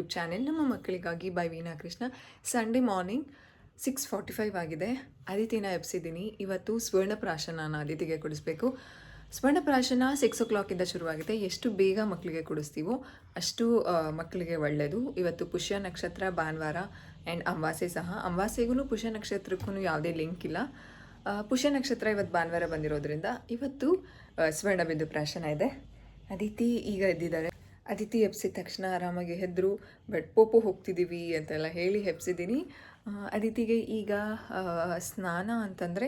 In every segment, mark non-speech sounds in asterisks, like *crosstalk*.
YouTube channel ನಮ್ಮ ಮಕ್ಕಳಿಗಾಗಿ by Veena Krishna. Sunday morning six forty five ಆಗಿದೆ. ಅದಿತಿನ ಎಬ್ಸಿದ್ದೀನಿ. ಇವತ್ತು ಸ್ವರ್ಣಪ್ರಾಶನ ಅದಿತಿಗೆ ಕುಡಿಸ್ಬೇಕು. ಸ್ವರ್ಣಪ್ರಾಶನ ಸಿಕ್ಸ್ ಓ ಕ್ಲಾಕಿಂದ ಶುರುವಾಗಿದೆ. ಎಷ್ಟು ಬೇಗ ಮಕ್ಕಳಿಗೆ ಕೊಡಿಸ್ತೀವೋ ಅಷ್ಟು ಮಕ್ಕಳಿಗೆ ಒಳ್ಳೆಯದು ಇವತ್ತು ಪುಷ್ಯ ನಕ್ಷತ್ರ, ಭಾನುವಾರ ಆ್ಯಂಡ್ ಅಂಬಾಸೆ ಸಹ. ಅಂಬಾಸೆಗೂ ಪುಷ್ಯ ನಕ್ಷತ್ರಕ್ಕೂ ಯಾವುದೇ ಲಿಂಕ್ ಇಲ್ಲ. ಪುಷ್ಯ ನಕ್ಷತ್ರ ಇವತ್ತು ಭಾನುವಾರ ಬಂದಿರೋದ್ರಿಂದ ಇವತ್ತು ಸ್ವರ್ಣ ಸ್ವರ್ಣಬಿಂದು ಪ್ರಾಶನ ಇದೆ. ಅದಿತಿ ಈಗ ಎದ್ದಿದ್ದಾರೆ. ಅದಿತಿ ಎಬ್ಸಿದ ತಕ್ಷಣ ಆರಾಮಾಗಿ ಹೆದ್ರು, ಬಟ್ ಪೋಪು ಹೋಗ್ತಿದ್ದೀವಿ ಅಂತೆಲ್ಲ ಹೇಳಿ ಹೆಬ್ಸಿದ್ದೀನಿ. ಅದಿತಿಗೆ ಈಗ ಸ್ನಾನ ಅಂತಂದರೆ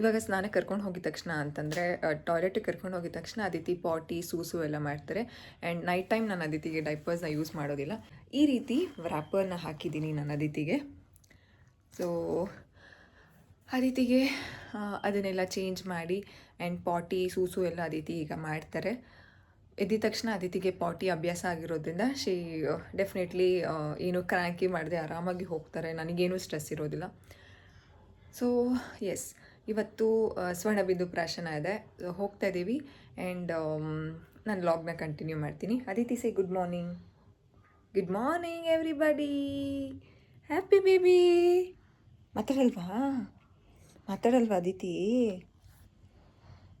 ಇವಾಗ ಸ್ನಾನ ಕರ್ಕೊಂಡು ಹೋಗಿದ ತಕ್ಷಣ ಅಂತಂದರೆ ಟಾಯ್ಲೆಟಿಗೆ ಕರ್ಕೊಂಡು ಹೋಗಿದ ತಕ್ಷಣ ಅದಿತಿ ಪಾಟಿ, ಸೂಸು ಎಲ್ಲ ಮಾಡ್ತಾರೆ. ಆ್ಯಂಡ್ ನೈಟ್ ಟೈಮ್ ನಾನು ಅದಿತಿಗೆ ಡೈಪರ್ಸ್ನ ಯೂಸ್ ಮಾಡೋದಿಲ್ಲ. ಈ ರೀತಿ ರ್ಯಾಪರ್ನ ಹಾಕಿದ್ದೀನಿ ನಾನು ಅದಿತಿಗೆ. ಸೊ ಅದಿತಿಗೆ ಅದನ್ನೆಲ್ಲ ಚೇಂಜ್ ಮಾಡಿ ಆ್ಯಂಡ್ ಪಾಟಿ, ಸೂಸು ಎಲ್ಲ ಅದಿತಿ ಈಗ ಮಾಡ್ತಾರೆ. ಎದ್ದಿದ ತಕ್ಷಣ ಅದಿತಿಗೆ ಪಾಟಿ ಅಭ್ಯಾಸ ಆಗಿರೋದ್ರಿಂದ ಶಿ ಡೆಫಿನೆಟ್ಲಿ ಏನು ಕ್ರ್ಯಾಂಕಿ ಮಾಡದೆ ಆರಾಮಾಗಿ ಹೋಗ್ತಾರೆ. ನನಗೇನು ಸ್ಟ್ರೆಸ್ ಇರೋದಿಲ್ಲ. ಸೊ ಎಸ್ ಇವತ್ತು ಸ್ವರ್ಣ ಬಿಂದು ಪ್ರಾಶನ ಇದೆ. ಹೋಗ್ತಾ ಇದ್ದೀವಿ ಆ್ಯಂಡ್ ನಾನು ಲಾಗ್ನ ಕಂಟಿನ್ಯೂ ಮಾಡ್ತೀನಿ. Aditi say good morning good morning everybody happy baby ಮಾತಾಡಲ್ವಾ? ಮಾತಾಡಲ್ವಾ ಅದಿತಿ?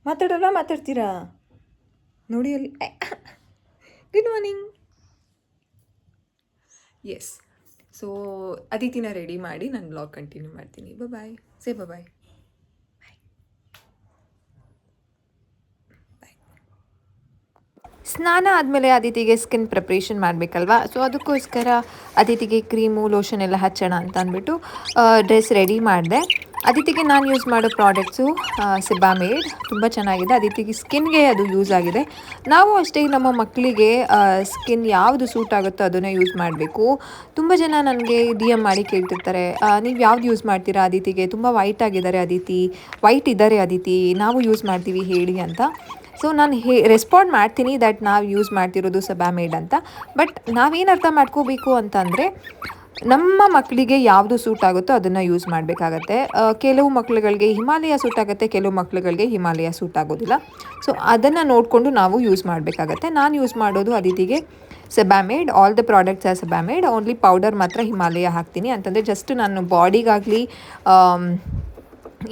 ಮಾತಾಡಲ್ವಾ ಮಾತಾಡ್ತೀರಾ? ನೋಡಿ ಅಲ್ಲಿ. ಗುಡ್ ಮಾರ್ನಿಂಗ್ ಎಸ್ ಸೊ ಅದಿತಿನ ರೆಡಿ ಮಾಡಿ ನಾನು ಬ್ಲಾಗ್ ಕಂಟಿನ್ಯೂ ಮಾಡ್ತೀನಿ. ಬ ಬಾಯ್ ಸೇ ಬಾಯ್ ಸ್ನಾನ ಆದಮೇಲೆ ಅದಿತಿಗೆ ಸ್ಕಿನ್ ಪ್ರಿಪ್ರೇಷನ್ ಮಾಡಬೇಕಲ್ವಾ? ಸೊ ಅದಕ್ಕೋಸ್ಕರ ಅದಿತಿಗೆ ಕ್ರೀಮು ಲೋಷನ್ ಎಲ್ಲ ಹಚ್ಚೋಣ ಅಂತ ಅಂದ್ಬಿಟ್ಟು ಡ್ರೆಸ್ ರೆಡಿ ಮಾಡಿದೆ. ಅದಿತಿಗೆ ನಾನು ಯೂಸ್ ಮಾಡೋ ಪ್ರಾಡಕ್ಟ್ಸು ಸಿಬಾಮೇಡ್ ತುಂಬ ಚೆನ್ನಾಗಿದೆ. ಅದಿತಿಗೆ ಸ್ಕಿನ್ಗೆ ಅದು ಯೂಸ್ ಆಗಿದೆ. ನಾವು ಅಷ್ಟೇ ನಮ್ಮ ಮಕ್ಕಳಿಗೆ ಸ್ಕಿನ್ ಯಾವುದು ಸೂಟ್ ಆಗುತ್ತೋ ಅದನ್ನೇ ಯೂಸ್ ಮಾಡಬೇಕು. ತುಂಬ ಜನ ನನಗೆ ಡಿ ಎಂ ಮಾಡಿ ಕೇಳ್ತಿರ್ತಾರೆ ನೀವು ಯಾವ್ದು ಯೂಸ್ ಮಾಡ್ತೀರಾ ಅದಿತಿಗೆ? ತುಂಬ ವೈಟ್ ಆಗಿದ್ದಾರೆ ಅದಿತಿ ವೈಟ್ ಇದ್ದಾರೆ ಅದಿತಿ, ನಾವು ಯೂಸ್ ಮಾಡ್ತೀವಿ ಹೇಳಿ ಅಂತ. ಸೊ ನಾನು ಹೇ ರೆಸ್ಪಾಂಡ್ ಮಾಡ್ತೀನಿ ದಟ್ ನಾವು ಯೂಸ್ ಮಾಡ್ತಿರೋದು ಸಬ್ಯಾಮೇಡ್ ಅಂತ. ಬಟ್ ನಾವೇನು ಅರ್ಥ ಮಾಡ್ಕೋಬೇಕು ಅಂತಂದರೆ ನಮ್ಮ ಮಕ್ಕಳಿಗೆ ಯಾವುದು ಸೂಟ್ ಆಗುತ್ತೋ ಅದನ್ನು ಯೂಸ್ ಮಾಡಬೇಕಾಗತ್ತೆ. ಕೆಲವು ಮಕ್ಕಳುಗಳಿಗೆ ಹಿಮಾಲಯ ಸೂಟ್ ಆಗುತ್ತೆ, ಕೆಲವು ಮಕ್ಕಳುಗಳಿಗೆ ಹಿಮಾಲಯ ಸೂಟ್ ಆಗೋದಿಲ್ಲ. ಸೊ ಅದನ್ನು ನೋಡಿಕೊಂಡು ನಾವು ಯೂಸ್ ಮಾಡಬೇಕಾಗತ್ತೆ. ನಾನು ಯೂಸ್ ಮಾಡೋದು ಅದಿತಿಗೆ Sebamed all the products are Sebamed only powder ಮಾತ್ರ ಹಿಮಾಲಯ ಹಾಕ್ತೀನಿ. ಅಂತಂದರೆ ಜಸ್ಟ್ ನಾನು ಬಾಡಿಗಾಗಲಿ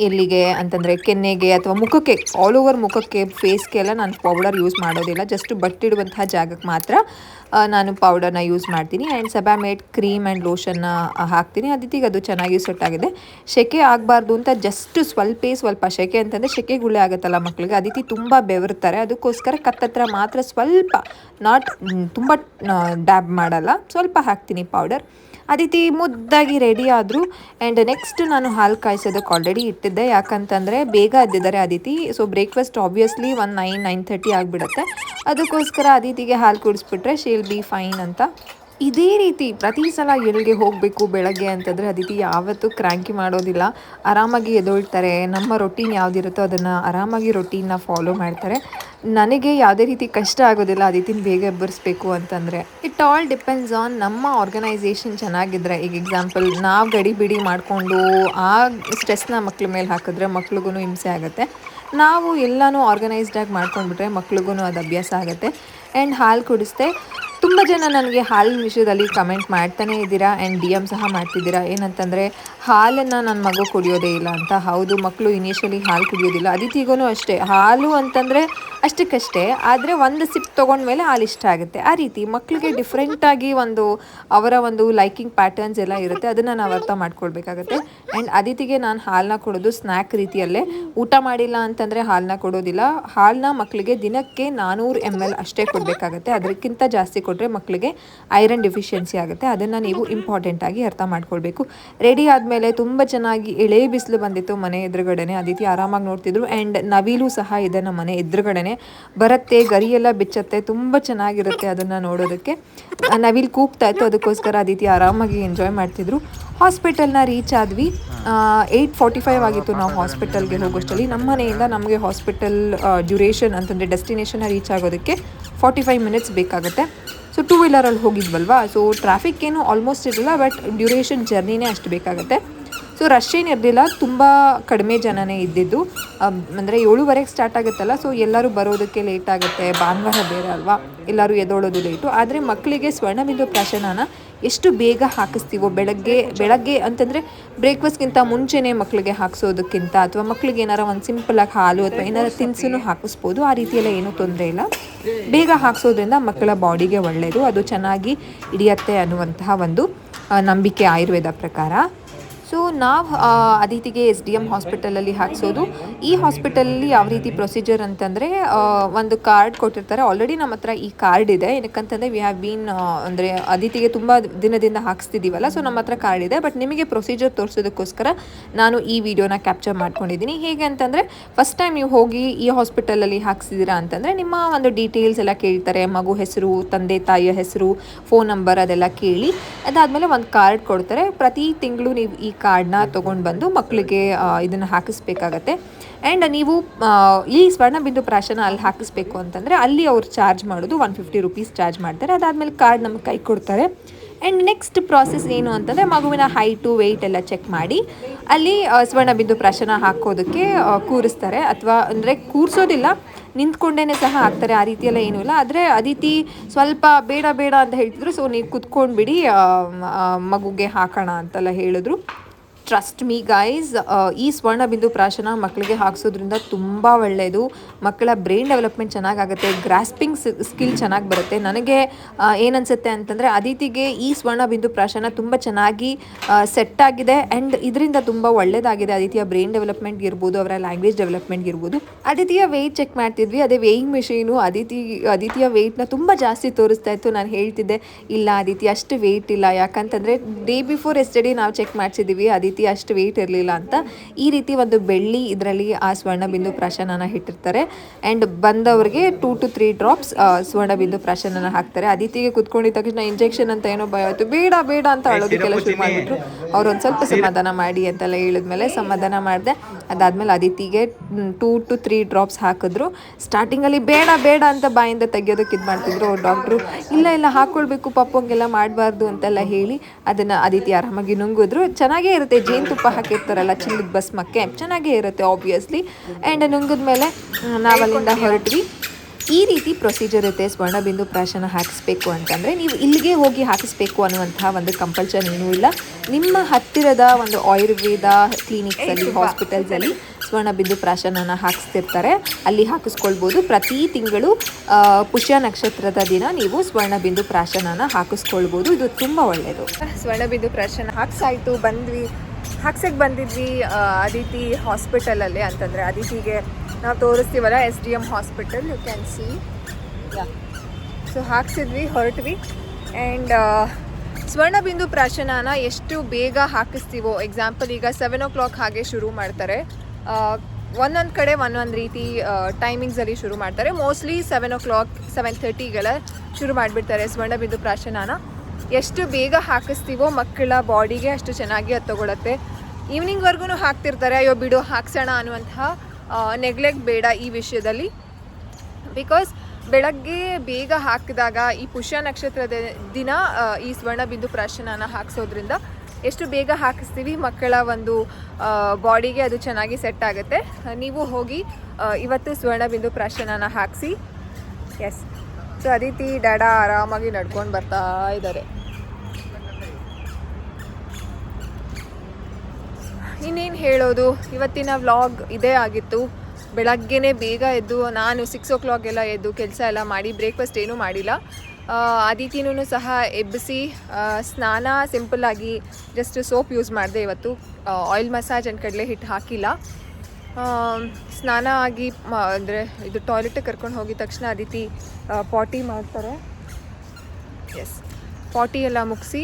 ಎಲ್ಲಿಗೆ ಅಂತಂದರೆ ಕೆನ್ನೆಗೆ ಅಥವಾ ಮುಖಕ್ಕೆ ಆಲ್ ಓವರ್ ಮುಖಕ್ಕೆ ಫೇಸ್ಗೆ ಎಲ್ಲ ನಾನು ಪೌಡರ್ ಯೂಸ್ ಮಾಡೋದಿಲ್ಲ. ಜಸ್ಟ್ ಬಟ್ಟಿಡುವಂತಹ ಜಾಗಕ್ಕೆ ಮಾತ್ರ ನಾನು ಪೌಡರ್ನ ಯೂಸ್ ಮಾಡ್ತೀನಿ. ಆ್ಯಂಡ್ ಸಬಾಮೇಟ್ ಕ್ರೀಮ್ ಆ್ಯಂಡ್ ಲೋಷನ್ನ ಹಾಕ್ತೀನಿ. ಅದಿತಿಗೆ ಅದು ಚೆನ್ನಾಗಿ ಸೆಟ್ ಆಗಿದೆ. ಸೆಕೆ ಆಗಬಾರ್ದು ಅಂತ ಜಸ್ಟ್ ಸ್ವಲ್ಪೇ ಸ್ವಲ್ಪ ಸೆಕೆ ಅಂತಂದರೆ ಸೆಕೆ ಗುಳ್ಳೆ ಆಗುತ್ತಲ್ಲ ಮಕ್ಕಳಿಗೆ ಅದಿತಿ ತುಂಬ ಬೆವರ್ತಾರೆ. ಅದಕ್ಕೋಸ್ಕರ ಕತ್ತತ್ರ ಮಾತ್ರ ಸ್ವಲ್ಪ ನಾಟ್ ತುಂಬ ಡ್ಯಾಬ್ ಮಾಡಲ್ಲ. ಸ್ವಲ್ಪ ಹಾಕ್ತೀನಿ ಪೌಡರ್ ಅದಿತಿ, ಮುದ್ದಾಗಿ ರೆಡಿ ಆದರು. ಆ್ಯಂಡ್ ನೆಕ್ಸ್ಟ್ ನಾನು ಹಾಲು ಕಾಯಿಸೋದಕ್ಕೆ ಆಲ್ರೆಡಿ ಇಟ್ಟಿದ್ದೆ. ಯಾಕಂತಂದರೆ ಬೇಗ ಎದ್ದಿದ್ದಾರೆ Aditi. So breakfast obviously one nine nine thirty ಆಗಿಬಿಡುತ್ತೆ. ಅದಕ್ಕೋಸ್ಕರ ಅದಿತಿಗೆ ಹಾಲು ಕುಡಿಸ್ಬಿಟ್ರೆ ಶೀಲ್ ಬಿ ಫೈನ್ ಅಂತ. ಇದೇ ರೀತಿ ಪ್ರತಿ ಸಲ ಎಲ್ಲಿಗೆ ಹೋಗಬೇಕು ಬೆಳಗ್ಗೆ ಅಂತಂದರೆ ಅದಿತಿ ಯಾವತ್ತೂ ಕ್ರ್ಯಾಂಕಿ ಮಾಡೋದಿಲ್ಲ. ಆರಾಮಾಗಿ ಎದೊಳ್ತಾರೆ. ನಮ್ಮ ರೊಟೀನ್ ಯಾವುದಿರುತ್ತೋ ಅದನ್ನು ಆರಾಮಾಗಿ ರೊಟೀನ್ನ ಫಾಲೋ ಮಾಡ್ತಾರೆ. ನನಗೆ ಯಾವುದೇ ರೀತಿ ಕಷ್ಟ ಆಗೋದಿಲ್ಲ ಅದಿತಿನ ಬೇಗ ಎಬ್ಬರಿಸ್ಬೇಕು ಅಂತಂದರೆ. ಇಟ್ ಆಲ್ ಡಿಪೆಂಡ್ಸ್ ಆನ್ ನಮ್ಮ ಆರ್ಗನೈಸೇಷನ್ ಚೆನ್ನಾಗಿದ್ರೆ. ಈಗ ಎಕ್ಸಾಂಪಲ್ ನಾವು ಗಡಿ ಬಿಡಿ ಮಾಡಿಕೊಂಡು ಆ ಸ್ಟ್ರೆಸ್ನ ಮಕ್ಳ ಮೇಲೆ ಹಾಕಿದ್ರೆ ಮಕ್ಳಿಗೂ ಹಿಂಸೆ ಆಗುತ್ತೆ. ನಾವು ಎಲ್ಲನೂ ಆರ್ಗನೈಸ್ಡಾಗಿ ಮಾಡ್ಕೊಂಡ್ಬಿಟ್ರೆ ಮಕ್ಳಿಗೂ ಅದು ಅಭ್ಯಾಸ ಆಗುತ್ತೆ. ಆ್ಯಂಡ್ ಹಾಲು ಕುಡಿಸ್ದೆ ತುಂಬ ಜನ ನನಗೆ ಹಾಲಿನ ವಿಷಯದಲ್ಲಿ ಕಮೆಂಟ್ ಮಾಡ್ತಾನೆ ಇದ್ದೀರಾ ಆ್ಯಂಡ್ ಡಿ ಎಂ ಸಹ ಮಾಡ್ತಿದ್ದೀರಾ? ಏನಂತಂದರೆ, ಹಾಲನ್ನು ನನ್ನ ಮಗು ಕುಡಿಯೋದೇ ಇಲ್ಲ ಅಂತ. ಹೌದು ಮಕ್ಕಳು ಇನಿಷಿಯಲಿ ಹಾಲು ಕುಡಿಯೋದಿಲ್ಲ. ಅದಿತಿಗೂ ಅಷ್ಟೇ. ಹಾಲು ಅಂತಂದರೆ ಅಷ್ಟಕ್ಕಷ್ಟೇ. ಆದರೆ ಒಂದು ಸಿಪ್ ತೊಗೊಂಡ್ಮೇಲೆ ಹಾಲು ಇಷ್ಟ ಆಗುತ್ತೆ. ಆ ರೀತಿ ಮಕ್ಕಳಿಗೆ ಡಿಫ್ರೆಂಟಾಗಿ ಒಂದು, ಅವರ ಒಂದು ಲೈಕಿಂಗ್ ಪ್ಯಾಟರ್ನ್ಸ್ ಎಲ್ಲ ಇರುತ್ತೆ. ಅದನ್ನು ನಾವು ಅರ್ಥ ಮಾಡ್ಕೊಳ್ಬೇಕಾಗತ್ತೆ. ಆ್ಯಂಡ್ ಅದಿತಿಗೆ ನಾನು ಹಾಲನ್ನ ಕೊಡೋದು ಸ್ನ್ಯಾಕ್ ರೀತಿಯಲ್ಲೇ. ಊಟ ಮಾಡಿಲ್ಲ ಅಂತಂದರೆ ಹಾಲನ್ನ ಕೊಡೋದಿಲ್ಲ. ಹಾಲನ್ನ ಮಕ್ಕಳಿಗೆ ದಿನಕ್ಕೆ ನಾನ್ನೂರು ಎಂ ಎಲ್ ಅಷ್ಟೇ ಕೊಡಬೇಕಾಗತ್ತೆ. ಅದಕ್ಕಿಂತ ಜಾಸ್ತಿ ಕೊಟ್ಟರೆ ಮಕ್ಕಳಿಗೆ ಐರನ್ ಡೆಫಿಷಿಯನ್ಸಿ ಆಗುತ್ತೆ. ಅದನ್ನು ನೀವು ಇಂಪಾರ್ಟೆಂಟಾಗಿ ಅರ್ಥ ಮಾಡ್ಕೊಳ್ಬೇಕು. ರೆಡಿ ಆದಮೇಲೆ ತುಂಬ ಚೆನ್ನಾಗಿ ಎಳೆ ಬಿಸಿಲು ಬಂದಿತ್ತು ಮನೆ ಎದುರುಗಡೆನೆ. ಅದಿತಿ ಆರಾಮಾಗಿ ನೋಡ್ತಿದ್ರು. ಆ್ಯಂಡ್ ನವಿಲು ಸಹ ಇದೆ ನಮ್ಮ ಮನೆ ಎದುರುಗಡೆನೆ. ಬರುತ್ತೆ, ಗರಿಯೆಲ್ಲ ಬಿಚ್ಚತ್ತೆ. ತುಂಬ ಚೆನ್ನಾಗಿರುತ್ತೆ ಅದನ್ನು ನೋಡೋದಕ್ಕೆ. ನವಿಲು ಕೂಗ್ತಾ ಇತ್ತು. ಅದಕ್ಕೋಸ್ಕರ ಅದಿತಿ ಆರಾಮಾಗಿ ಎಂಜಾಯ್ ಮಾಡ್ತಿದ್ರು. ಹಾಸ್ಪಿಟಲ್ನ ರೀಚ್ ಆದ್ವಿ. ಏಯ್ಟ್ ಫಾರ್ಟಿ ಫೈವ್ ಆಗಿತ್ತು ನಾವು ಹಾಸ್ಪಿಟಲ್ಗೆ ಹೋಗೋಷ್ಟರಲ್ಲಿ. ನಮ್ಮ ಮನೆಯಿಂದ ನಮಗೆ ಹಾಸ್ಪಿಟಲ್ ಡ್ಯೂರೇಷನ್ ಅಂತಂದರೆ ಡೆಸ್ಟಿನೇಷನ್ನ ರೀಚ್ ಆಗೋದಕ್ಕೆ ಫಾರ್ಟಿ ಫೈವ್ ಮಿನಿಟ್ಸ್ ಬೇಕಾಗುತ್ತೆ. ಸೊ ಟೂ ವೀಲರಲ್ಲಿ ಹೋಗಿದ್ವಲ್ವಾ? ಸೊ ಟ್ರಾಫಿಕ್ ಏನು ಆಲ್ಮೋಸ್ಟ್ ಇರಲಿಲ್ಲ ಬಟ್ ಡ್ಯೂರೇಷನ್ ಜರ್ನಿನೇ ಅಷ್ಟು ಬೇಕಾಗುತ್ತೆ. ಸೊ ರಶ್ ಏನು ಇರಲಿಲ್ಲ, ತುಂಬ ಕಡಿಮೆ ಜನನೇ ಇದ್ದಿದ್ದು. ಅಂದರೆ ಏಳುವರೆಗೆ ಸ್ಟಾರ್ಟ್ ಆಗುತ್ತಲ್ಲ ಸೊ ಎಲ್ಲರೂ ಬರೋದಕ್ಕೆ ಲೇಟ್ ಆಗುತ್ತೆ, ಭಾನುವಾರ ಬೇರೆ ಅಲ್ವಾ? ಎಲ್ಲರೂ ಎದೊಳೋದು ಲೇಟು ಆದರೆ ಮಕ್ಕಳಿಗೆ ಸ್ವರ್ಣಬಿಂದು ಪ್ರಾಶನಾನ ಎಷ್ಟು ಬೇಗ ಹಾಕಿಸ್ತೀವೋ ಬೆಳಗ್ಗೆ ಬೆಳಗ್ಗೆ ಅಂತಂದರೆ ಬ್ರೇಕ್ಫಾಸ್ಟ್ಗಿಂತ ಮುಂಚೆನೇ ಮಕ್ಕಳಿಗೆ ಹಾಕಿಸೋದಕ್ಕಿಂತ ಅಥವಾ ಮಕ್ಕಳಿಗೆ ಏನಾರ ಒಂದು ಸಿಂಪಲಾಗಿ ಹಾಲು ಅಥವಾ ಏನಾರ ತಿನಿಸನ್ನು ಹಾಕಿಸ್ಬೋದು. ಆ ರೀತಿಯೆಲ್ಲ ಏನೂ ತೊಂದರೆ ಇಲ್ಲ. ಬೇಗ ಹಾಕಿಸೋದ್ರಿಂದ ಮಕ್ಕಳ ಬಾಡಿಗೆ ಒಳ್ಳೆಯದು ಅದು ಚೆನ್ನಾಗಿ ಹಿಡಿಯತ್ತೆ ಅನ್ನುವಂತಹ ಒಂದು ನಂಬಿಕೆ ಆಯುರ್ವೇದ ಪ್ರಕಾರ. ಸೊ ನಾವು ಅದಿತಿಗೆ ಎಸ್ ಡಿ ಎಂ ಹಾಸ್ಪಿಟಲಲ್ಲಿ ಹಾಕ್ಸೋದು. ಈ ಹಾಸ್ಪಿಟಲಲ್ಲಿ ಯಾವ ರೀತಿ ಪ್ರೊಸೀಜರ್ ಅಂತಂದರೆ ಒಂದು ಕಾರ್ಡ್ ಕೊಟ್ಟಿರ್ತಾರೆ. ಆಲ್ರೆಡಿ ನಮ್ಮ ಹತ್ರ ಈ ಕಾರ್ಡ್ ಇದೆ. ಏನಕ್ಕಂತಂದರೆ ವಿ ಹ್ಯಾವ್ ಬೀನ್ ಅಂದರೆ ಅದಿತಿಗೆ ತುಂಬ ದಿನದಿಂದ ಹಾಕ್ಸ್ತಿದ್ದೀವಲ್ಲ ಸೊ ನಮ್ಮ ಹತ್ರ ಕಾರ್ಡ್ ಇದೆ. ಬಟ್ ನಿಮಗೆ ಪ್ರೊಸೀಜರ್ ತೋರಿಸೋದಕ್ಕೋಸ್ಕರ ನಾನು ಈ ವಿಡಿಯೋನ ಕ್ಯಾಪ್ಚರ್ ಮಾಡ್ಕೊಂಡಿದ್ದೀನಿ. ಹೇಗೆ ಅಂತಂದರೆ ಫಸ್ಟ್ ಟೈಮ್ ನೀವು ಹೋಗಿ ಈ ಹಾಸ್ಪಿಟಲಲ್ಲಿ ಹಾಕ್ಸಿದ್ದೀರಾ ಅಂತಂದರೆ, ನಿಮ್ಮ ಒಂದು ಡೀಟೇಲ್ಸ್ ಎಲ್ಲ ಕೇಳ್ತಾರೆ. ಮಗು ಹೆಸರು, ತಂದೆ, ತಾಯಿಯ ಹೆಸರು ಫೋನ್ ನಂಬರ್ ಅದೆಲ್ಲ ಕೇಳಿ. ಅದಾದಮೇಲೆ ಒಂದು ಕಾರ್ಡ್ ಕೊಡ್ತಾರೆ. ಪ್ರತಿ ತಿಂಗಳು ನೀವು ಈ ಕಾರ್ಡ್ನ ತೊಗೊಂಡು ಬಂದು ಮಕ್ಕಳಿಗೆ ಇದನ್ನು ಹಾಕಿಸ್ಬೇಕಾಗತ್ತೆ. ಆ್ಯಂಡ್ ನೀವು ಈ ಈ ಸ್ವರ್ಣಬಿಂದು ಪ್ರಾಶನ ಅಲ್ಲಿ ಹಾಕಿಸ್ಬೇಕು ಅಂತಂದರೆ ಅಲ್ಲಿ ಅವ್ರು ಚಾರ್ಜ್ ಮಾಡೋದು ಒನ್ ಫಿಫ್ಟಿ ರುಪೀಸ್ ಚಾರ್ಜ್ ಮಾಡ್ತಾರೆ. ಅದಾದಮೇಲೆ ಕಾರ್ಡ್ ನಮಗೆ ಕೈ ಕೊಡ್ತಾರೆ. ಆ್ಯಂಡ್ ನೆಕ್ಸ್ಟ್ ಪ್ರಾಸೆಸ್ ಏನು ಅಂತಂದರೆ ಮಗುವಿನ ಹೈಟು ವೆಯ್ಟ್ ಎಲ್ಲ ಚೆಕ್ ಮಾಡಿ, ಅಲ್ಲಿ ಸ್ವರ್ಣ ಸ್ವರ್ಣಬಿಂದು ಪ್ರಾಶನ ಹಾಕೋದಕ್ಕೆ ಕೂರಿಸ್ತಾರೆ. ಅಥವಾ ಅಂದರೆ ಕೂರಿಸೋದಿಲ್ಲ ನಿಂತ್ಕೊಂಡೇ ಸಹ ಹಾಕ್ತಾರೆ. ಆ ರೀತಿಯೆಲ್ಲ ಏನೂ ಇಲ್ಲ. ಆದರೆ ಅದಿತಿ ಸ್ವಲ್ಪ ಬೇಡ ಬೇಡ ಅಂತ ಹೇಳ್ತಿದ್ರು. ಸೊ ನೀವು ಕುತ್ಕೊಂಡ್ಬಿಡಿ ಮಗುಗೆ ಹಾಕೋಣ ಅಂತೆಲ್ಲ ಹೇಳಿದ್ರು. ಟ್ರಸ್ಟ್ ಮೀ ಗೈಸ್ ಈ ಸ್ವರ್ಣ ಬಿಂದು ಪ್ರಾಶನ ಮಕ್ಕಳಿಗೆ ಹಾಕ್ಸೋದ್ರಿಂದ ತುಂಬ ಒಳ್ಳೆಯದು ಮಕ್ಕಳ ಬ್ರೈನ್ ಡೆವಲಪ್ಮೆಂಟ್ ಚೆನ್ನಾಗಾಗುತ್ತೆ. ಗ್ರಾಸ್ಪಿಂಗ್ ಸ್ಕಿಲ್ ಚೆನ್ನಾಗಿ ಬರುತ್ತೆ. ನನಗೆ ಏನನ್ಸುತ್ತೆ ಅಂತಂದರೆ ಅದಿತಿಗೆ ಈ ಸ್ವರ್ಣ ಬಿಂದು ಪ್ರಾಶನ ತುಂಬ ಚೆನ್ನಾಗಿ ಸೆಟ್ ಆಗಿದೆ. ಆ್ಯಂಡ್ ಇದರಿಂದ ತುಂಬ ಒಳ್ಳೆಯದಾಗಿದೆ ಅದಿತಿಯ ಬ್ರೈನ್ ಡೆವಲಪ್ಮೆಂಟ್ ಇರ್ಬೋದು, ಅವರ ಲ್ಯಾಂಗ್ವೇಜ್ ಡೆವಲಪ್ಮೆಂಟ್ ಇರ್ಬೋದು. ಅದಿತಿಯ ವೆಯ್ಟ್ ಚೆಕ್ ಮಾಡ್ತಿದ್ವಿ. ಅದೇ ವೇಯಿಂಗ್ ಮಿಷೀನು ಅದಿತಿ, ಅದಿತಿಯ ವೆಯ್ಟ್ನ ತುಂಬ ಜಾಸ್ತಿ ತೋರಿಸ್ತಾ ಇತ್ತು. ನಾನು ಹೇಳ್ತಿದ್ದೆ, ಇಲ್ಲ ಅದಿತಿ ಅಷ್ಟು ವೆಯ್ಟ್ ಇಲ್ಲ. ಯಾಕಂತಂದರೆ ಡೇ ಬಿಫೋರ್ ಎಸ್ಟಡಿ ನಾವು ಚೆಕ್ ಮಾಡಿಸಿದ್ದೀವಿ ಅದಿತಿ ಅಷ್ಟು ವೆಯ್ಟ್ ಇರಲಿಲ್ಲ ಅಂತ ಈ ರೀತಿ ಒಂದು ಬೆಳ್ಳಿ ಇದರಲ್ಲಿ ಆ ಸ್ವರ್ಣಬಿಂದು ಪ್ರಾಶನನ ಇಟ್ಟಿರ್ತಾರೆ. ಆ್ಯಂಡ್ ಬಂದವ್ರಿಗೆ two to three drops Swarnabindu ಪ್ರಾಶನನ ಹಾಕ್ತಾರೆ. ಅದಿತಿಗೆ ಕುತ್ಕೊಂಡಿದ್ದ ತಕ್ಷಣ ಇಂಜೆಕ್ಷನ್ ಅಂತ ಏನೋ ಭಯ ಆಯಿತು. ಬೇಡ ಬೇಡ ಅಂತ ಅಳೋದಕ್ಕೆಲ್ಲ ಶುರು ಮಾಡಿಬಿಟ್ರು. ಅವ್ರು ಒಂದು ಸ್ವಲ್ಪ ಸಮಾಧಾನ ಮಾಡಿ ಅಂತೆಲ್ಲ ಹೇಳಿದ್ಮೇಲೆ ಸಮಾಧಾನ ಮಾಡಿದೆ. ಅದಾದಮೇಲೆ ಅದಿತಿಗೆ ಟೂ ಟು ತ್ರೀ ಡ್ರಾಪ್ಸ್ ಹಾಕಿದ್ರು. ಸ್ಟಾರ್ಟಿಂಗಲ್ಲಿ ಬೇಡ ಬೇಡ ಅಂತ ಬಾಯಿಂದ ತೆಗಿಯೋದಕ್ಕೆ ಇದು ಮಾಡ್ತಿದ್ರು. ಅವ್ರು ಡಾಕ್ಟ್ರು ಇಲ್ಲ ಇಲ್ಲ ಹಾಕ್ಕೊಳ್ಬೇಕು ಪಪ್ಪಂಗೆಲ್ಲ ಮಾಡಬಾರ್ದು ಅಂತೆಲ್ಲ ಹೇಳಿ ಅದನ್ನು ಅದಿತಿ ಆರಾಮಾಗಿ ನುಂಗಿದ್ರು. ಚೆನ್ನಾಗೇ ಇರುತ್ತೆ ಜೇನುತುಪ್ಪ ಹಾಕಿರ್ತಾರಲ್ಲ ಚಿಲ್ಲದ ಭಸ್ಮಕ್ಕೆ. ಚೆನ್ನಾಗೇ ಇರುತ್ತೆ ಆಬ್ವಿಯಸ್ಲಿ ಆ್ಯಂಡ್ ನುಂಗಿದ ಮೇಲೆ ನಾವಲ್ಲಿಂದ ಹೊರಟ್ವಿ. ಈ ರೀತಿ ಪ್ರೊಸೀಜರ್ ಇರುತ್ತೆ ಸ್ವರ್ಣಬಿಂದು ಪ್ರಾಶನ ಹಾಕಿಸ್ಬೇಕು ಅಂತಂದರೆ. ನೀವು ಇಲ್ಲಿಗೆ ಹೋಗಿ ಹಾಕಿಸ್ಬೇಕು ಅನ್ನುವಂತಹ ಒಂದು ಕಂಪಲ್ಷನ್ ಏನೂ ಇಲ್ಲ. ನಿಮ್ಮ ಹತ್ತಿರದ ಒಂದು ಆಯುರ್ವೇದ ಕ್ಲಿನಿಕ್ಸಲ್ಲಿ ಹಾಸ್ಪಿಟಲ್ಸಲ್ಲಿ ಸ್ವರ್ಣಬಿಂದು ಪ್ರಾಶನನ ಹಾಕಿಸ್ತಿರ್ತಾರೆ. ಅಲ್ಲಿ ಹಾಕಿಸ್ಕೊಳ್ಬೋದು. ಪ್ರತಿ ತಿಂಗಳು ಪುಷ್ಯ ನಕ್ಷತ್ರದ ದಿನ ನೀವು ಸ್ವರ್ಣಬಿಂದು ಪ್ರಾಶನನ ಹಾಕಿಸ್ಕೊಳ್ಬೋದು. ಇದು ತುಂಬ ಒಳ್ಳೆಯದು ಸ್ವರ್ಣಬಿಂದು ಪ್ರಾಶನ ಹಾಕ್ಸಾಯಿತು, ಬಂದ್ವಿ. ಹಾಕ್ಸಕ್ಕೆ ಬಂದಿದ್ವಿ ಅದಿತಿ ಹಾಸ್ಪಿಟಲಲ್ಲಿ ಅಂತಂದರೆ ಅದಿತಿಗೆ ನಾವು ತೋರಿಸ್ತೀವಲ್ಲ S D M hospital you can see so ಹಾಕ್ಸಿದ್ವಿ, ಹೊರಟ್ವಿ. ಆ್ಯಂಡ್ ಸ್ವರ್ಣಬಿಂದು ಪ್ರಾಶನಾನ ಎಷ್ಟು ಬೇಗ ಹಾಕಿಸ್ತೀವೋ ಎಕ್ಸಾಂಪಲ್ ಈಗ ಸೆವೆನ್ ಓ ಕ್ಲಾಕ್ ಹಾಗೆ ಶುರು ಮಾಡ್ತಾರೆ. ಒಂದೊಂದು ಕಡೆ ಒಂದೊಂದು ರೀತಿ ಟೈಮಿಂಗ್ಸಲ್ಲಿ ಶುರು ಮಾಡ್ತಾರೆ. Mostly seven o'clock seven ತರ್ಟಿಗೆಲ್ಲ ಶುರು ಮಾಡಿಬಿಡ್ತಾರೆ ಸ್ವರ್ಣಬಿಂದು ಪ್ರಾಶನಾನ. ಎಷ್ಟು ಬೇಗ ಹಾಕಿಸ್ತೀವೋ ಮಕ್ಕಳ ಬಾಡಿಗೆ ಅಷ್ಟು ಚೆನ್ನಾಗಿ ಅದು ತಗೊಳತ್ತೆ. ಈವ್ನಿಂಗ್ವರೆಗೂ ಹಾಕ್ತಿರ್ತಾರೆ, ಅಯ್ಯೋ ಬಿಡು ಹಾಕ್ಸೋಣ ಅನ್ನುವಂತಹ ನೆಗ್ಲೆಕ್ಟ್ ಬೇಡ ಈ ವಿಷಯದಲ್ಲಿ. ಬಿಕಾಸ್ ಬೆಳಗ್ಗೆ ಬೇಗ ಹಾಕಿದಾಗ ಈ ಪುಷ್ಯ ನಕ್ಷತ್ರದ ದಿನ ಈ ಈ ಸ್ವರ್ಣಬಿಂದು ಪ್ರಾಶನನ ಹಾಕ್ಸೋದ್ರಿಂದ ಎಷ್ಟು ಬೇಗ ಹಾಕಿಸ್ತೀವಿ ಮಕ್ಕಳ ಒಂದು ಬಾಡಿಗೆ ಅದು ಚೆನ್ನಾಗಿ ಸೆಟ್ ಆಗುತ್ತೆ. ನೀವು ಹೋಗಿ ಇವತ್ತು ಸ್ವರ್ಣ ಬಿಂದು ಪ್ರಾಶನನ ಹಾಕಿಸಿ. ಎಸ್ ಸೊ ಅದಿತಿ, ಡಾಡಾ ಆರಾಮಾಗಿ ನಡ್ಕೊಂಡು ಬರ್ತಾ ಇದ್ದಾರೆ. ಇನ್ನೇನು ಹೇಳೋದು? ಇವತ್ತಿನ ವ್ಲಾಗ್ ಇದೇ ಆಗಿತ್ತು. ಬೆಳಗ್ಗೆನೇ ಬೇಗ ಎದ್ದು ನಾನು ಸಿಕ್ಸ್ ಓ ಕ್ಲಾಕ್ ಎಲ್ಲ ಎದ್ದು ಕೆಲಸ ಎಲ್ಲ ಮಾಡಿ ಬ್ರೇಕ್ಫಾಸ್ಟ್ ಏನೂ ಮಾಡಿಲ್ಲ. ಅದಿತಿನೂ ಸಹ ಎಬ್ಬಿಸಿ ಸ್ನಾನ ಸಿಂಪಲ್ಲಾಗಿ ಜಸ್ಟ್ ಸೋಪ್ ಯೂಸ್ ಮಾಡಿದೆ ಇವತ್ತು. ಆಯಿಲ್ ಮಸಾಜ್ ಆ್ಯಂಡ್ ಕಡಲೆ ಹಿಟ್ಟು ಹಾಕಿಲ್ಲ. ಸ್ನಾನ ಆಗಿ ಅಂದರೆ ಇದು ಟಾಯ್ಲೆಟಿಗೆ ಕರ್ಕೊಂಡು ಹೋಗಿದ ತಕ್ಷಣ ಅದಿತಿ ಪಾಟಿ ಮಾಡ್ತಾರೆ. ಎಸ್ ಪಾಟಿ ಎಲ್ಲ ಮುಗಿಸಿ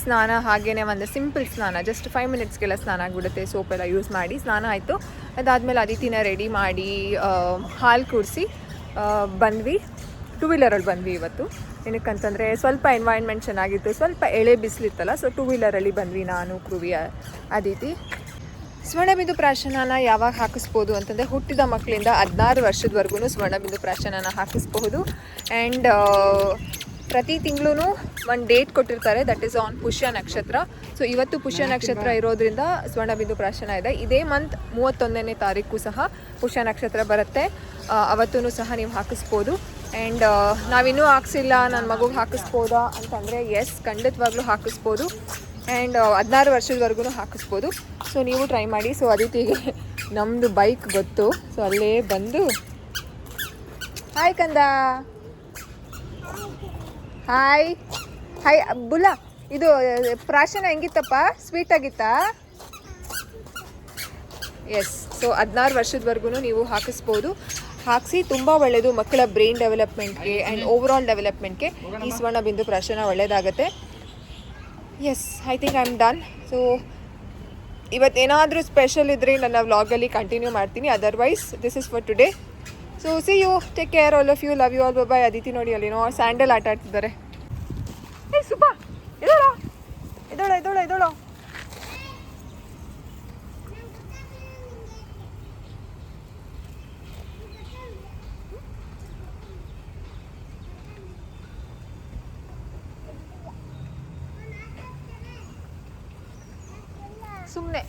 ಸ್ನಾನ ಹಾಗೇನೆ ಒಂದು ಸಿಂಪಲ್ ಸ್ನಾನ ಜಸ್ಟ್ ಫೈವ್ ಮಿನಿಟ್ಸ್ಗೆಲ್ಲ ಸ್ನಾನ ಆಗಿಬಿಡುತ್ತೆ ಸೋಪ್ ಎಲ್ಲ ಯೂಸ್ ಮಾಡಿ, ಸ್ನಾನ ಆಯಿತು. ಅದಾದಮೇಲೆ ಅದಿತಿನ ರೆಡಿ ಮಾಡಿ ಹಾಲು ಕುಡಿಸಿ ಬಂದ್ವಿ. ಟೂ ವೀಲರಲ್ಲಿ ಬಂದ್ವಿ ಇವತ್ತು. ಏನಕ್ಕಂತಂದರೆ ಸ್ವಲ್ಪ ಎನ್ವೈರ್ನ್ಮೆಂಟ್ ಚೆನ್ನಾಗಿತ್ತು, ಸ್ವಲ್ಪ ಎಳೆ ಬಿಸಿಲಿತ್ತಲ್ಲ ಸೊ ಟೂ ವೀಲರಲ್ಲಿ ಬಂದ್ವಿ ನಾನು ಕೃವಿ ಅದಿತಿ. ಸ್ವರ್ಣಬಿಂದು ಪ್ರಾಶನನ ಯಾವಾಗ ಹಾಕಿಸ್ಬೋದು ಅಂತಂದರೆ ಹುಟ್ಟಿದ ಮಕ್ಕಳಿಂದ ಹದಿನಾರು ವರ್ಷದವರೆಗೂ ಸ್ವರ್ಣಬಿಂದು ಪ್ರಾಶನನ ಹಾಕಿಸ್ಬಹುದು. ಆ್ಯಂಡ್ ಪ್ರತಿ ತಿಂಗಳು ಒಂದು ಡೇಟ್ ಕೊಟ್ಟಿರ್ತಾರೆ. ದಟ್ ಈಸ್ ಆನ್ ಪುಷ್ಯ ನಕ್ಷತ್ರ ಸೊ ಇವತ್ತು ಪುಷ್ಯ ನಕ್ಷತ್ರ ಇರೋದ್ರಿಂದ ಸ್ವರ್ಣಬಿಂದು ಪ್ರಾಶನ ಇದೆ. ಇದೇ ಮಂತ್ ಮೂವತ್ತೊಂದನೇ ತಾರೀಕು ಸಹ ಪುಷ್ಯ ನಕ್ಷತ್ರ ಬರುತ್ತೆ. ಅವತ್ತೂ ಸಹ ನೀವು ಹಾಕಿಸ್ಬೋದು. ಆ್ಯಂಡ್ ನಾವಿನ್ನೂ ಹಾಕ್ಸಿಲ್ಲ. ನನ್ನ ಮಗುಗೆ ಹಾಕಿಸ್ಬೋದಾ ಅಂತಂದರೆ ಎಸ್ ಖಂಡಿತವಾಗ್ಲೂ ಹಾಕಿಸ್ಬೋದು. ಆ್ಯಂಡ್ ಹದಿನಾರು ವರ್ಷದವರೆಗೂ ಹಾಕಿಸ್ಬೋದು. ಸೊ ನೀವು ಟ್ರೈ ಮಾಡಿ. ಸೊ ಅದಿತಿಗೆ *laughs* ನಮ್ಮದು ಬೈಕ್ ಗೊತ್ತು. ಸೊ ಅಲ್ಲೇ ಬಂದು. ಹಾಯ್ ಕಂದ. ಹಾಯ್ ಹಾಯ್ ಬುಲ್ಲ ಇದು ಪ್ರಾಶನ ಹೆಂಗಿತ್ತಪ್ಪ? ಸ್ವೀಟ್ ಆಗಿತ್ತಾ? ಎಸ್ ಸೊ ಹದಿನಾರು ವರ್ಷದವರೆಗೂ ನೀವು ಹಾಕಿಸ್ಬೋದು. ಹಾಕಿಸಿ ತುಂಬ ಒಳ್ಳೆಯದು ಮಕ್ಕಳ ಬ್ರೈನ್ ಡೆವಲಪ್ಮೆಂಟ್ಗೆ ಆ್ಯಂಡ್ ಓವರ್ ಆಲ್ ಡೆವಲಪ್ಮೆಂಟ್ಗೆ ಈ ಸ್ವರ್ಣ ಬಿಂದು ಪ್ರಾಶನ ಒಳ್ಳೆಯದಾಗತ್ತೆ yes I think I am done so ಇವತ್ತೇನಾದರೂ special ಇದ್ದರೆ ನನ್ನ ವ್ಲಾಗಲ್ಲಿ ಕಂಟಿನ್ಯೂ ಮಾಡ್ತೀನಿ. Otherwise this is for today so see you take care all of you love you all bye Aditi ನೋಡಿ ಅಲ್ಲಿನೋ ಸ್ಯಾಂಡಲ್ ಆಟ ಆಡ್ತಿದ್ದಾರೆ. ಏ ಸುಬ್ಬ! ಎದೋಳ? ಇದೋಳ ಇದೋಳ ಎದೋಳ? ಸುಮ್ಮನೆ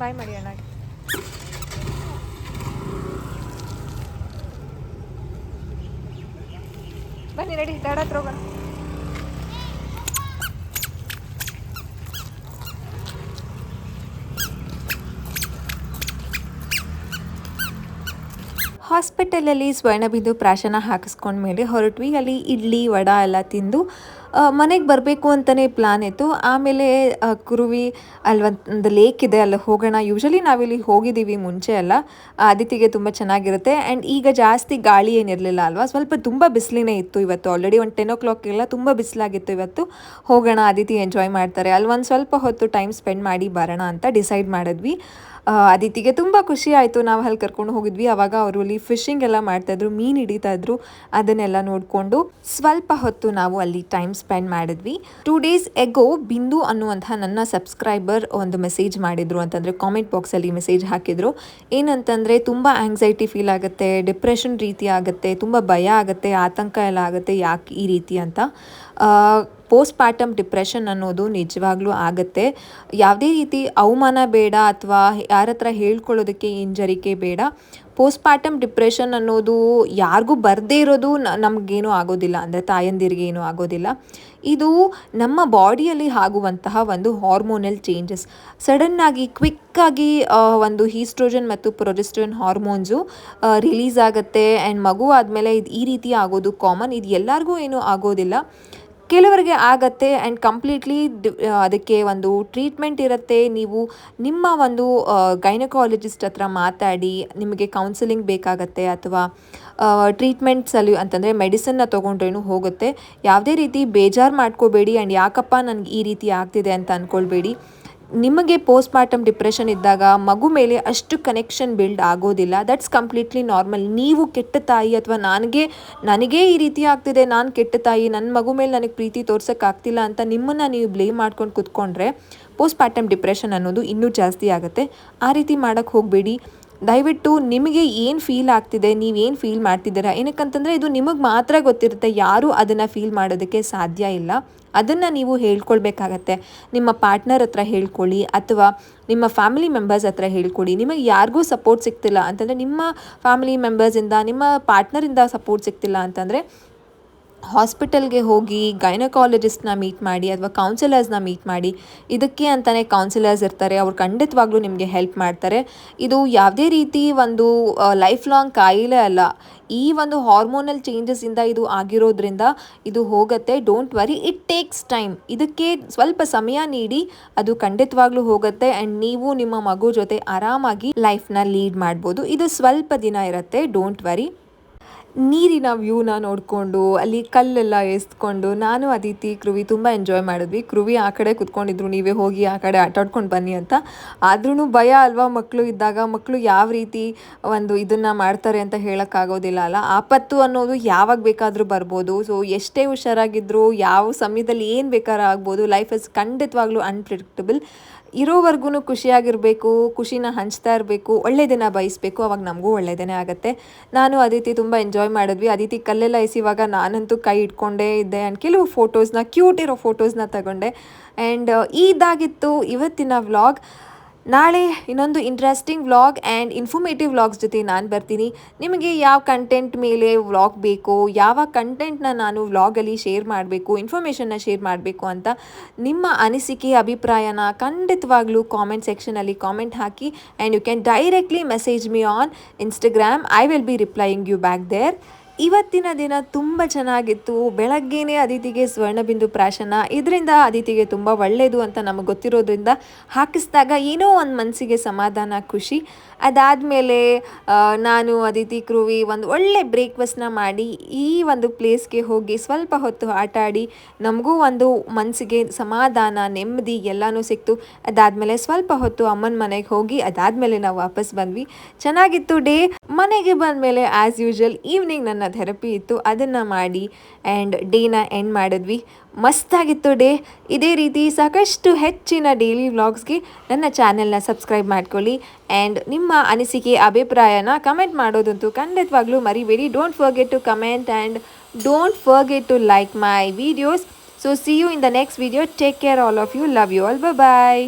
ಬಾಯ್ ಮಾಡಿ ಅಣ್ಣ. ಬನ್ನಿ ನಡಿ ದಾಡ ಹತ್ರ ಹೋಗೋಣ. ಹಾಸ್ಪಿಟಲಲ್ಲಿ ಸ್ವರ್ಣಬಿಂದು ಪ್ರಾಶನ ಹಾಕಿಸ್ಕೊಂಡ್ಮೇಲೆ ಹೊರಟ್ವಿ. ಅಲ್ಲಿ ಇಡ್ಲಿ, ವಡ ಎಲ್ಲ ತಿಂದು ಮನೆಗೆ ಬರಬೇಕು ಅಂತಲೇ ಪ್ಲಾನ್ ಇತ್ತು. ಆಮೇಲೆ ಕುರುವಿ ಅಲ್ಲಿ ಒಂದು ಲೇಕ್ ಇದೆ, ಅಲ್ಲಿ ಹೋಗೋಣ. ಯೂಶಲಿ ನಾವಿಲ್ಲಿ ಹೋಗಿದ್ದೀವಿ ಮುಂಚೆ ಎಲ್ಲ. ಆದಿತಿಗೆ ತುಂಬ ಚೆನ್ನಾಗಿರುತ್ತೆ. ಆ್ಯಂಡ್ ಈಗ ಜಾಸ್ತಿ ಗಾಳಿ ಏನಿರಲಿಲ್ಲ ಅಲ್ವಾ? ಸ್ವಲ್ಪ ತುಂಬ ಬಿಸಿಲಿನೇ ಇತ್ತು ಇವತ್ತು. ಆಲ್ರೆಡಿ ಒಂದು ಟೆನ್ ಓ ಕ್ಲಾಕ್ಗೆಲ್ಲ ತುಂಬ ಬಿಸಿಲಾಗಿತ್ತು ಇವತ್ತು. ಹೋಗೋಣ ಆದಿತಿ ಎಂಜಾಯ್ ಮಾಡ್ತಾರೆ. ಅಲ್ಲಿ ಒಂದು ಸ್ವಲ್ಪ ಹೊತ್ತು ಟೈಮ್ ಸ್ಪೆಂಡ್ ಮಾಡಿ ಬರೋಣ ಅಂತ ಡಿಸೈಡ್ ಮಾಡಿದ್ವಿ. ಅದಿತಿಗೆ ತುಂಬ ಖುಷಿ ಆಯಿತು. ನಾವು ಅಲ್ಲಿ ಕರ್ಕೊಂಡು ಹೋಗಿದ್ವಿ. ಅವಾಗ ಅವರು ಅಲ್ಲಿ ಫಿಶಿಂಗ್ ಎಲ್ಲ ಮಾಡ್ತಾಯಿದ್ರು ಮೀನು ಹಿಡಿತಾ ಇದ್ರು. ಅದನ್ನೆಲ್ಲ ನೋಡಿಕೊಂಡು ಸ್ವಲ್ಪ ಹೊತ್ತು ನಾವು ಅಲ್ಲಿ ಟೈಮ್ ಸ್ಪೆಂಡ್ ಮಾಡಿದ್ವಿ. ಟೂ ಡೇಸ್ ಎಗೋ ಬಿಂದು ಅನ್ನುವಂಥ ನನ್ನ ಸಬ್ಸ್ಕ್ರೈಬರ್ ಒಂದು ಮೆಸೇಜ್ ಮಾಡಿದ್ರು ಅಂತಂದರೆ ಕಾಮೆಂಟ್ ಬಾಕ್ಸಲ್ಲಿ ಮೆಸೇಜ್ ಹಾಕಿದ್ರು. ಏನಂತಂದರೆ ತುಂಬ ಆಂಗ್ಸೈಟಿ ಫೀಲ್ ಆಗುತ್ತೆ ಡಿಪ್ರೆಷನ್ ರೀತಿ ಆಗುತ್ತೆ, ತುಂಬ ಭಯ ಆಗುತ್ತೆ, ಆತಂಕ ಎಲ್ಲ ಆಗುತ್ತೆ ಯಾಕೆ ಈ ರೀತಿ ಅಂತ. ಪೋಸ್ಟ್ ಪಾರ್ಟಮ್ ಡಿಪ್ರೆಷನ್ ಅನ್ನೋದು ನಿಜವಾಗ್ಲೂ ಆಗುತ್ತೆ. ಯಾವುದೇ ರೀತಿ ಅವಮಾನ ಬೇಡ ಅಥವಾ ಯಾರ ಹತ್ರ ಹೇಳ್ಕೊಳ್ಳೋದಕ್ಕೆ ಹಿಂಜರಿಕೆ ಬೇಡ. ಪೋಸ್ಟ್ ಪಾರ್ಟಮ್ ಡಿಪ್ರೆಷನ್ ಅನ್ನೋದು ಯಾರಿಗೂ ಬರದೇ ಇರೋದು ನಮಗೇನೂ ಆಗೋದಿಲ್ಲ. ಅಂದರೆ ತಾಯಂದಿರಿಗೆ ಏನೂ ಆಗೋದಿಲ್ಲ. ಇದು ನಮ್ಮ ಬಾಡಿಯಲ್ಲಿ ಆಗುವಂತಹ ಒಂದು ಹಾರ್ಮೋನಲ್ ಚೇಂಜಸ್. ಸಡನ್ನಾಗಿ ಕ್ವಿಕ್ಕಾಗಿ ಒಂದು ಹೀಸ್ಟ್ರೋಜನ್ ಮತ್ತು ಪ್ರೊಜೆಸ್ಟ್ರೋನ್ ಹಾರ್ಮೋನ್ಸು ರಿಲೀಸ್ ಆಗುತ್ತೆ. ಆ್ಯಂಡ್ ಮಗು ಆದಮೇಲೆ ಇದು ಈ ರೀತಿ ಆಗೋದು ಕಾಮನ್. ಇದು ಎಲ್ಲರಿಗೂ ಏನೂ ಆಗೋದಿಲ್ಲ. ಕೆಲವರಿಗೆ ಆಗತ್ತೆ ಆ್ಯಂಡ್ ಕಂಪ್ಲೀಟ್ಲಿ ಅದಕ್ಕೆ ಒಂದು ಟ್ರೀಟ್ಮೆಂಟ್ ಇರುತ್ತೆ. ನೀವು ನಿಮ್ಮ ಒಂದು ಗೈನಕಾಲಜಿಸ್ಟ್ ಹತ್ರ ಮಾತಾಡಿ, ನಿಮಗೆ ಕೌನ್ಸಿಲಿಂಗ್ ಬೇಕಾಗತ್ತೆ ಅಥವಾ ಟ್ರೀಟ್ಮೆಂಟ್ಸಲ್ಲಿ ಅಂತಂದರೆ ಮೆಡಿಸನ್ನ ತೊಗೊಂಡ್ರೇನು ಹೋಗುತ್ತೆ. ಯಾವುದೇ ರೀತಿ ಬೇಜಾರು ಮಾಡ್ಕೋಬೇಡಿ ಆ್ಯಂಡ್ ಯಾಕಪ್ಪ ನನಗೆ ಈ ರೀತಿ ಆಗ್ತಿದೆ ಅಂತ ಅಂದ್ಕೊಳ್ಬೇಡಿ ನಿಮಗೆ ಪೋಸ್ಟ್ ಮಾರ್ಟಮ್ ಡಿಪ್ರೆಷನ್ ಇದ್ದಾಗ ಮಗು ಮೇಲೆ ಅಷ್ಟು ಕನೆಕ್ಷನ್ ಬಿಲ್ಡ್ ಆಗೋದಿಲ್ಲ. ದಟ್ಸ್ ಕಂಪ್ಲೀಟ್ಲಿ ನಾರ್ಮಲ್ ನೀವು ಕೆಟ್ಟ ತಾಯಿ ಅಥವಾ ನನಗೆ, ನನಗೇ ಈ ರೀತಿ ಆಗ್ತಿದೆ, ನಾನು ಕೆಟ್ಟ ತಾಯಿ ನನ್ನ ಮಗು ಮೇಲೆ ನನಗೆ ಪ್ರೀತಿ ತೋರ್ಸೋಕ್ಕಾಗ್ತಿಲ್ಲ ಅಂತ ನಿಮ್ಮನ್ನು ನೀವು ಬ್ಲೇಮ್ ಮಾಡ್ಕೊಂಡು ಕುತ್ಕೊಂಡ್ರೆ ಪೋಸ್ಟ್ ಮಾರ್ಟಮ್ ಡಿಪ್ರೆಷನ್ ಅನ್ನೋದು ಇನ್ನೂ ಜಾಸ್ತಿ ಆಗುತ್ತೆ. ಆ ರೀತಿ ಮಾಡೋಕ್ಕೆ ಹೋಗಬೇಡಿ. ದಯವಿಟ್ಟು ನಿಮಗೆ ಏನು ಫೀಲ್ ಆಗ್ತಿದೆ ನೀವೇನು ಫೀಲ್ ಮಾಡ್ತಿದ್ದೀರಾ, ಏನಕ್ಕಂತಂದರೆ ಇದು ನಿಮಗೆ ಮಾತ್ರ ಗೊತ್ತಿರುತ್ತೆ ಯಾರೂ ಅದನ್ನು ಫೀಲ್ ಮಾಡೋದಕ್ಕೆ ಸಾಧ್ಯ ಇಲ್ಲ. ಅದನ್ನು ನೀವು ಹೇಳ್ಕೊಳ್ಬೇಕಾಗತ್ತೆ. ನಿಮ್ಮ ಪಾರ್ಟ್ನರ್ ಹತ್ರ ಹೇಳ್ಕೊಳ್ಳಿ ಅಥವಾ ನಿಮ್ಮ ಫ್ಯಾಮಿಲಿ ಮೆಂಬರ್ಸ್ ಹತ್ರ ಹೇಳ್ಕೊಳ್ಳಿ ನಿಮಗೆ ಯಾರಿಗೂ ಸಪೋರ್ಟ್ ಸಿಗ್ತಿಲ್ಲ ಅಂತಂದರೆ ನಿಮ್ಮ ಫ್ಯಾಮಿಲಿ ಮೆಂಬರ್ಸಿಂದ ನಿಮ್ಮ ಪಾರ್ಟ್ನರಿಂದ ಸಪೋರ್ಟ್ ಸಿಗ್ತಿಲ್ಲ ಅಂತಂದರೆ ಹಾಸ್ಪಿಟಲ್ಗೆ ಹೋಗಿ ಗೈನಕಾಲಜಿಸ್ಟ್ನ ಮೀಟ್ ಮಾಡಿ ಅಥವಾ ಕೌನ್ಸಿಲರ್ಸ್ನ ಮೀಟ್ ಮಾಡಿ ಇದಕ್ಕೆ ಅಂತಲೇ ಕೌನ್ಸಿಲರ್ಸ್ ಇರ್ತಾರೆ. ಅವ್ರು ಖಂಡಿತವಾಗ್ಲೂ ನಿಮಗೆ ಹೆಲ್ಪ್ ಮಾಡ್ತಾರೆ. ಇದು ಯಾವುದೇ ರೀತಿ ಒಂದು ಲೈಫ್ ಲಾಂಗ್ ಕಾಯಿಲೆ ಅಲ್ಲ. ಈ ಒಂದು ಹಾರ್ಮೋನಲ್ ಚೇಂಜಸ್ಸಿಂದ ಇದು ಆಗಿರೋದ್ರಿಂದ ಇದು ಹೋಗುತ್ತೆ. Don't worry it takes time ಇದಕ್ಕೆ ಸ್ವಲ್ಪ ಸಮಯ ನೀಡಿ ಅದು ಖಂಡಿತವಾಗ್ಲೂ ಹೋಗುತ್ತೆ. ಆ್ಯಂಡ್ ನೀವು ನಿಮ್ಮ ಮಗು ಜೊತೆ ಆರಾಮಾಗಿ ಲೈಫ್ನ ಲೀಡ್ ಮಾಡ್ಬೋದು. ಇದು ಸ್ವಲ್ಪ ದಿನ ಇರುತ್ತೆ. ಡೋಂಟ್ ವರಿ ನೀರಿನ ವ್ಯೂನ ನೋಡಿಕೊಂಡು, ಅಲ್ಲಿ ಕಲ್ಲೆಲ್ಲ ಎಸ್ಕೊಂಡು, ನಾನು ಅದಿತಿ, ಕೃವಿ ತುಂಬ ಎಂಜಾಯ್ ಮಾಡಿದ್ವಿ. ಕೃವಿ ಆ ಕಡೆ ಕುತ್ಕೊಂಡಿದ್ರು, ನೀವೇ ಹೋಗಿ ಆ ಕಡೆ ಆಟಾಡ್ಕೊಂಡು ಬನ್ನಿ ಅಂತ. ಆದ್ರೂ ಭಯ ಅಲ್ವಾ ಮಕ್ಕಳು ಇದ್ದಾಗ? ಮಕ್ಕಳು ಯಾವ ರೀತಿ ಒಂದು ಇದನ್ನು ಮಾಡ್ತಾರೆ ಅಂತ ಹೇಳೋಕ್ಕಾಗೋದಿಲ್ಲ ಅಲ್ಲ? ಆಪತ್ತು ಅನ್ನೋದು ಯಾವಾಗ ಬೇಕಾದರೂ ಬರ್ಬೋದು. ಸೊ ಎಷ್ಟೇ ಹುಷಾರಾಗಿದ್ದರೂ ಯಾವ ಸಮಯದಲ್ಲಿ ಏನು ಬೇಕಾದ್ರೂ ಆಗ್ಬೋದು. ಲೈಫ್ ಇಸ್ ಖಂಡಿತವಾಗ್ಲೂ ಅನ್ಪ್ರಿಡಿಕ್ಟಬಲ್ ಇರೋವರೆಗೂ ಖುಷಿಯಾಗಿರಬೇಕು, ಖುಷಿನ ಹಂಚ್ತಾ ಇರಬೇಕು, ಒಳ್ಳೆಯದನ್ನು ದಿನ ಬಯಸಬೇಕು, ಅವಾಗ ನಮಗೂ ಒಳ್ಳೆಯದೇ ಆಗುತ್ತೆ. ನಾನು ಅದಿತಿ ತುಂಬ ಎಂಜಾಯ್ ಮಾಡಿದ್ವಿ. ಅದಿತಿ ಕಲ್ಲೆಲ್ಲ ಇಸಿವಾಗ ನಾನಂತೂ ಕೈ ಇಟ್ಕೊಂಡೇ ಇದ್ದೆ ಆ್ಯಂಡ್ ಕೆಲವು ಫೋಟೋಸ್ನ ಕ್ಯೂಟ್ ಇರೋ ಫೋಟೋಸ್ನ ತಗೊಂಡೆ. ಆ್ಯಂಡ್ ಇದಾಗಿತ್ತು ಇವತ್ತಿನ ವ್ಲಾಗ್ ನಾಳೆ ಇನ್ನೊಂದು interesting vlog and informative vlogs ಜೊತೆ ನಾನು ಬರ್ತೀನಿ. ನಿಮಗೆ ಯಾವ ಕಂಟೆಂಟ್ ಮೇಲೆ ವ್ಲಾಗ್ ಬೇಕು, ಯಾವ ಕಂಟೆಂಟ್ನ ನಾನು ವ್ಲಾಗಲ್ಲಿ ಶೇರ್ ಮಾಡಬೇಕು ಇನ್ಫಾರ್ಮೇಷನ್ನ ಶೇರ್ ಮಾಡಬೇಕು ಅಂತ ನಿಮ್ಮ ಅನಿಸಿಕೆ, ಅಭಿಪ್ರಾಯನ ಖಂಡಿತವಾಗ್ಲೂ ಕಾಮೆಂಟ್ ಸೆಕ್ಷನಲ್ಲಿ comment hockey and you can directly message me on Instagram I will be replying you back there ಇವತ್ತಿನ ದಿನ ತುಂಬ ಚೆನ್ನಾಗಿತ್ತು. ಬೆಳಗ್ಗೆನೇ ಅದಿತಿಗೆ ಸ್ವರ್ಣಬಿಂದು ಪ್ರಾಶನ, ಇದರಿಂದ ಅದಿತಿಗೆ ತುಂಬ ಒಳ್ಳೆಯದು ಅಂತ ನಮಗೆ ಗೊತ್ತಿರೋದ್ರಿಂದ ಹಾಕಿಸಿದಾಗ ಏನೋ ಒಂದು ಮನಸ್ಸಿಗೆ ಸಮಾಧಾನ, ಖುಷಿ. ಅದಾದಮೇಲೆ ನಾನು ಅದಿತಿ, ಕ್ರೂವಿ ಒಂದು ಒಳ್ಳೆ ಬ್ರೇಕ್ಫಾಸ್ಟ್ನ ಮಾಡಿ ಈ ಒಂದು ಪ್ಲೇಸ್ಗೆ ಹೋಗಿ ಸ್ವಲ್ಪ ಹೊತ್ತು ಆಟ ಆಡಿ ನಮಗೂ ಒಂದು ಮನಸ್ಸಿಗೆ ಸಮಾಧಾನ, ನೆಮ್ಮದಿ ಎಲ್ಲನೂ ಸಿಕ್ತು. ಅದಾದಮೇಲೆ ಸ್ವಲ್ಪ ಹೊತ್ತು ಅಮ್ಮನ ಮನೆಗೆ ಹೋಗಿ ಅದಾದಮೇಲೆ ನಾವು ವಾಪಸ್ ಬಂದ್ವಿ. ಚೆನ್ನಾಗಿತ್ತು ಡೇ. ಮನೆಗೆ ಬಂದಮೇಲೆ ಆ್ಯಸ್ ಯೂಶಲ್ ಈವ್ನಿಂಗ್ ನನ್ನ ಥೆರಪಿ ಇತ್ತು, ಅದನ್ನು ಮಾಡಿ ಆ್ಯಂಡ್ ಡೇನ ಎಂಡ್ ಮಾಡಿದ್ವಿ. ಮಸ್ತಾಗಿತ್ತು ಡೇ. ಇದೇ ರೀತಿ ಸಾಕಷ್ಟು ಹೆಚ್ಚಿನ ಡೈಲಿ ವ್ಲಾಗ್ಸ್ಗೆ ನನ್ನ ಚಾನೆಲ್ನ ಸಬ್ಸ್ಕ್ರೈಬ್ ಮಾಡ್ಕೊಳ್ಳಿ ಆ್ಯಂಡ್ ನಿಮ್ಮ ಅನಿಸಿಕೆ, ಅಭಿಪ್ರಾಯನ ಕಮೆಂಟ್ ಮಾಡೋದಂತೂ ಖಂಡಿತವಾಗ್ಲೂ ಮರಿಬೇಡಿ. Don't forget to comment and don't forget to like my videos so see you in the next video take care all of you love you all bye